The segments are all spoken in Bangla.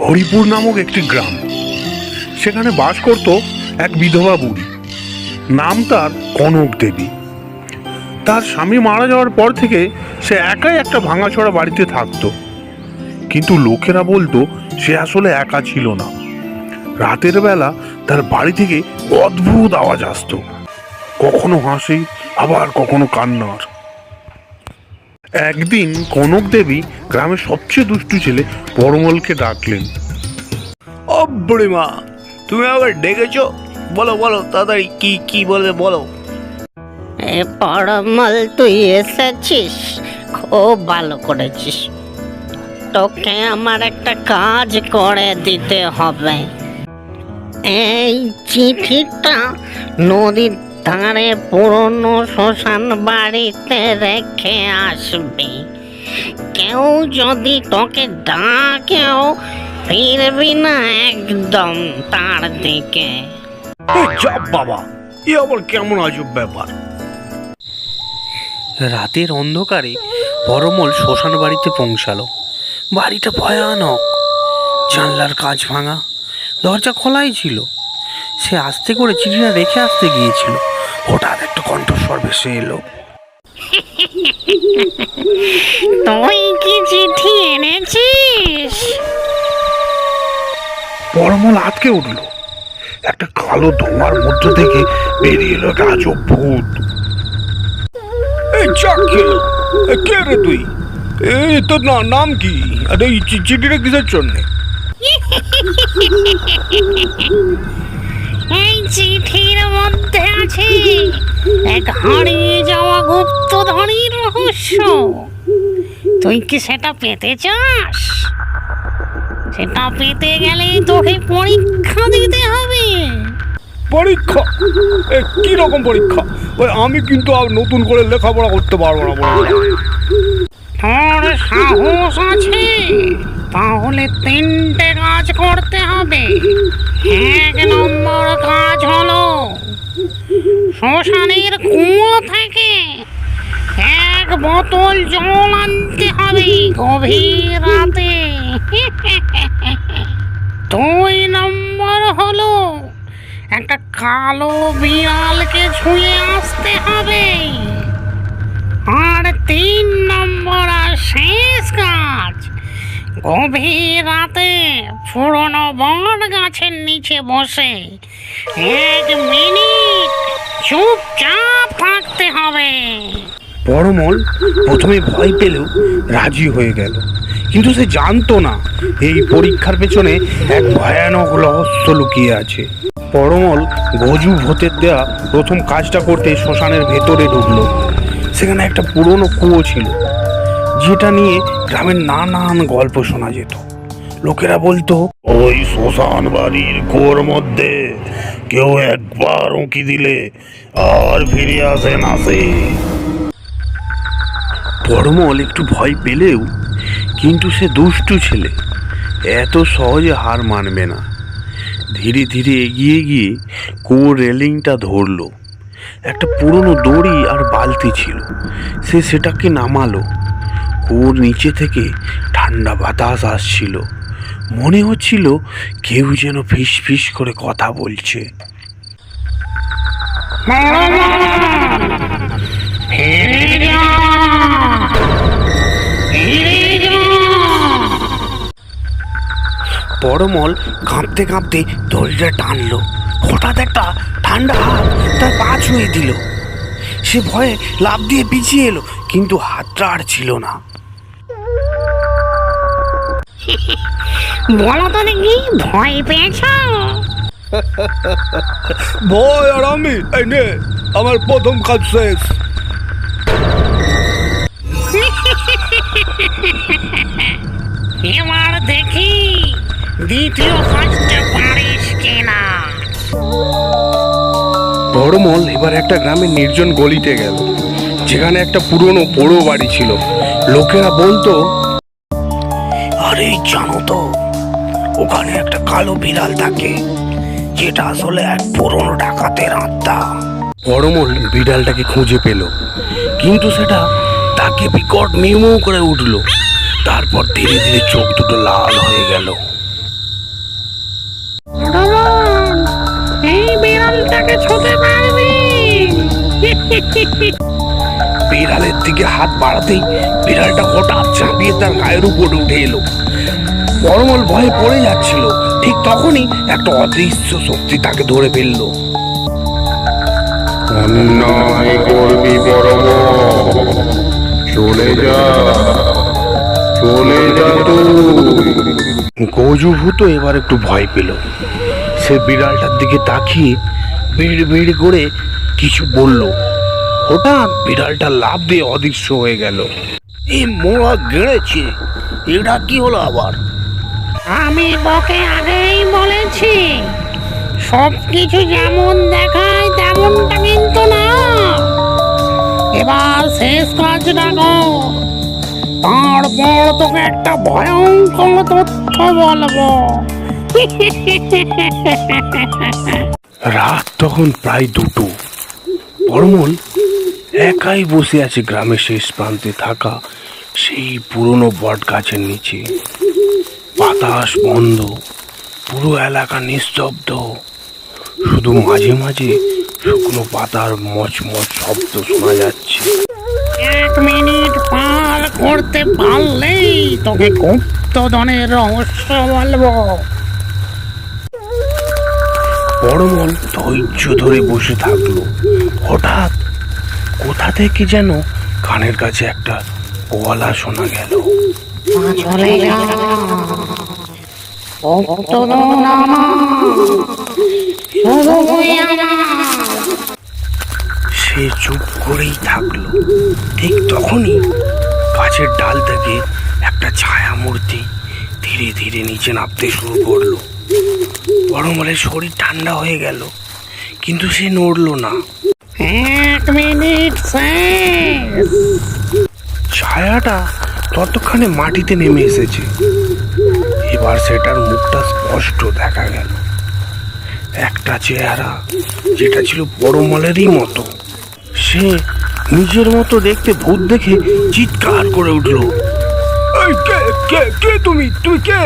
হরিপুর নামক একটি গ্রাম। সেখানে বাস করত এক বিধবা বুড়ি। নাম তার কনক দেবী। তার স্বামী মারা যাওয়ার পর থেকে সে একাই একটা ভাঙাচোরা বাড়িতে থাকতো। কিন্তু লোকেরা বলতো, সে আসলে একা ছিল না। রাতের বেলা তার বাড়ি থেকে অদ্ভুত আওয়াজ আসতো। কখনো হাসি, আবার কখনো কান্নার। একদিন কনক দেবী গ্রামের সবচেয়ে দুষ্টু ছেলে পরমলকে ডাকলেন। ও বুড়িমা তুমি আবার ডেকেছো? বলো বলো তাড়াতাড়ি কি কি বলে বলো। এ পরমল তুই এসেছিস? খুব ভালো করেছিস। তোকে আমার একটা কাজ করে দিতে হবে। এই চিঠিটা নদীর ধারে পুরনো শ্মশান বাড়িতে রেখে আসবি। কেউ যদি তোকে ডাকেও ফিরবি না একদম তার দিকে। চাপ বাবা এ আবার কেমন আজব ব্যাপার। রাতের অন্ধকারে পরমল শ্মশান বাড়িতে পৌঁছালো। বাড়িটা ভয়ানক। জানলার কাঁচ ভাঙা দরজা খোলাই ছিল। সে আস্তে করে চিঠিটা রেখে আসতে গিয়েছিল। হঠাৎ একটা কণ্ঠস্বর ভেসে এলো। তুই কি চিঠি এনেছিস? পরমল আটকে উঠল। একটা কালো ধোঁয়ার মধ্য থেকে বেরিয়ে এলো একটা আজব ভূত। এই চাক কে রে তুই? এই তোর নাম কি? আর এই চিঠিটা কিসের জন্যে? এই চিঠির মধ্যে আছে এক হারিয়ে যাওয়া গুপ্তধনীর রহস্য। তুই কি সেটা পেতে চাস? সেটা পেতে গেলে তোকে পরীক্ষা দিতে হবে। পরীক্ষা? এ কি রকম পরীক্ষা? ওই আমি কিন্তু আর নতুন করে লেখাপড়া করতে পারব না বলে। তোর সাহস আছে? তাহলে তিনটে কাজ করতে হবে। এক নম্বর কাজ হলো শ্মশানের কুয়ো থেকে এক বোতল জল আনতে হবে গভীর রাতে। দুই নম্বর হলো একটা কালো বিড়ালকে ছুঁয়ে আসতে হবে। গভীর রাতে পুরনো বট গাছের নিচে বসে এক মিনিট চুপচাপ থাকতে হবে। পরমল প্রথমে ভয় পেলেও রাজি হয়ে গেল। কিন্তু সে জানতো না এই পরীক্ষার পেছনে এক ভয়ানক রহস্য লুকিয়ে আছে। পরমল গজু ভূতের দেয়া প্রথম কাজটা করতে শ্মশানের ভেতরে ঢুকলো। সেখানে একটা পুরনো কুয়ো ছিল। যেটা নিয়ে গ্রামের নানান গল্প শোনা যেত। লোকেরা বলতো, ওই শ্মশান বাড়ির কুয়োর মধ্যে কেউ একবার উঁকি দিলে আর ফিরে আসে না সে। পরমল একটু ভয় পেলেও কিন্তু সে দুষ্টু ছেলে, এত সহজে হার মানবে না। ধীরে ধীরে এগিয়ে গিয়ে কুয়োর রেলিংটা ধরলো। একটা পুরনো দড়ি আর বালতি ছিল, সে সেটাকে নামালো। কুয়োর নিচে থেকে ঠান্ডা বাতাস আসছিল। মনে হচ্ছিল কেউ যেন ফিস ফিস করে কথা বলছে। পরমল কাঁপতে কাঁপতে দরজা টানলো। হঠাৎ একটা ঠান্ডা হাত তার পা ছুঁয়ে দিল। সে ভয়ে লাফ দিয়ে পিছিয়ে এলো কিন্তু হাতটা আর ছিল না। বলো তো দেখি ভয় পেয়েছ? ভয় আর আমি এই নে আমার প্রথম কাজ শেষ। এবার দেখি দ্বিতীয় কাজটা পারিস পরমল এবার একটা গ্রামের নির্জন গলিতে গেল। যেখানে একটা পুরনো পোড়ো বাড়ি ছিল। লোকেরা বলতো, আরে জানো তো, ওখানে একটা কালো বিড়াল থাকে, যেটা আসলে এক পুরনো ডাকাতের আত্মা। পরমল বিড়ালটাকে খুঁজে পেল। কিন্তু সেটা তাকে বিকট মিউ করে উঠল। তারপর ধীরে ধীরে চোখ দুটো লাল হয়ে গেল। ছুতে পারবি। বিড়ালের দিকে হাত বাড়াতেই বিড়ালটা হঠাৎ ঝাঁপিয়ে তার গায়ের উপর উঠে এলো। পরমল ভয়ে পড়ে যাচ্ছিল। ঠিক তখনই একটা অদৃশ্য শক্তি তাকে ধরে ফেলল। অন্যায় করবি পরম চলে যা। চলে যা তুই। গজুভূত এবার একটু ভয় পেল। সে বিড়ালটার দিকে তাকিয়ে বিড় বিড় করে কিছু বলল। হঠাৎ বিড়ালটা লাভ দিয়ে অদৃশ্য হয়ে গেল। এই মোড়া গেড়েছে। এটা কি হলো আবার? আমি তোকে আগেই বলেছি সব কিছু যেমন দেখায় তেমনটা কিন্তু না। এবার শেষ কাজটা কর। তারপর তোকে একটা ভয়ঙ্কর তথ্য বলব। রাত তখন প্রায় দুটো। পরমল একাই বসে আছে গ্রামের শেষ প্রান্তে থাকা সেই পুরনো বট গাছের নিচে। বাতাস বন্ধ, পুরো এলাকা নিস্তব্ধ। শুধু মাঝে মাঝে শুকনো পাতার মচমচ শব্দ শোনা যাচ্ছে। এক মিনিট পার করতে পারলেই তোকে গুপ্তধনের রহস্য বলব। পরমল ধৈর্য ধরে বসে থাকল। হঠাৎ কোথা থেকে যেন কানের কাছে একটা গলা শোনা গেল। সে চুপ করেই থাকল। ঠিক তখনই গাছের ডাল থেকে একটা ছায়া মূর্তি ধীরে ধীরে নিচে নামতে শুরু করল। পরমলের শরীর ঠান্ডা হয়ে গেল, কিন্তু সে নড়লো না। এক মিনিট ছায়াটা ততক্ষণে মাটিতে নেমে এসেছে। এবার সেটার মুখটা স্পষ্ট দেখা গেল। একটা চেহারা যেটা ছিল পরমলেরই মতো। সে নিজের মতো দেখতে ভূত দেখে চিৎকার করে উঠল কে কে কে তুমি? তুমি কে?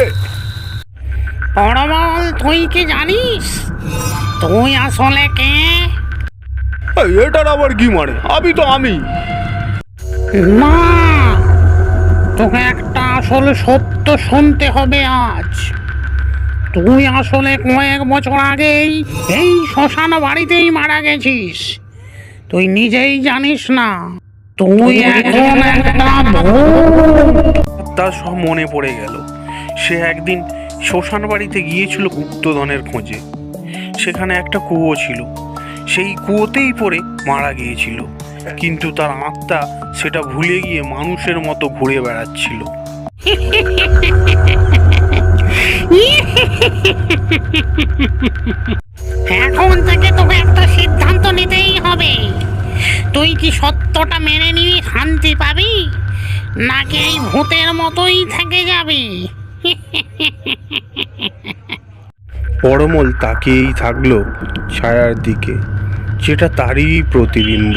পরমল তুই কি জানিস? তুই আসলে কে? এটার আবার কি মানে? আমি তো আমি। না তোকে একটা আসলে সত্য শুনতে হবে আজ। তুই আসলে কয়েক বছর আগেই এই শ্মশান বাড়িতেই মারা গেছিস। তুই নিজেই জানিস না তুই এখন একটা তার সব মনে পড়ে গেল। সে একদিন শ্মশান বাড়িতে গিয়েছিল গুপ্তধনের খোঁজে। সেখানে একটা কুয়ো ছিল। সেই কুয়োতেই পড়ে মারা গিয়েছিল। কিন্তু তার আত্মা সেটা ভুলে গিয়ে মানুষের মতো ঘুরে বেড়াচ্ছিল। এখন থেকে তোকে একটা সিদ্ধান্ত নিতেই হবে। তুই কি সত্যটা মেনে নিবি শান্তি পাবি? নাকি এই ভূতের মতোই থেকে যাবি? পরমল তাকিয়েই থাকল ছায়ার দিকে যেটা তারই প্রতিবিম্ব।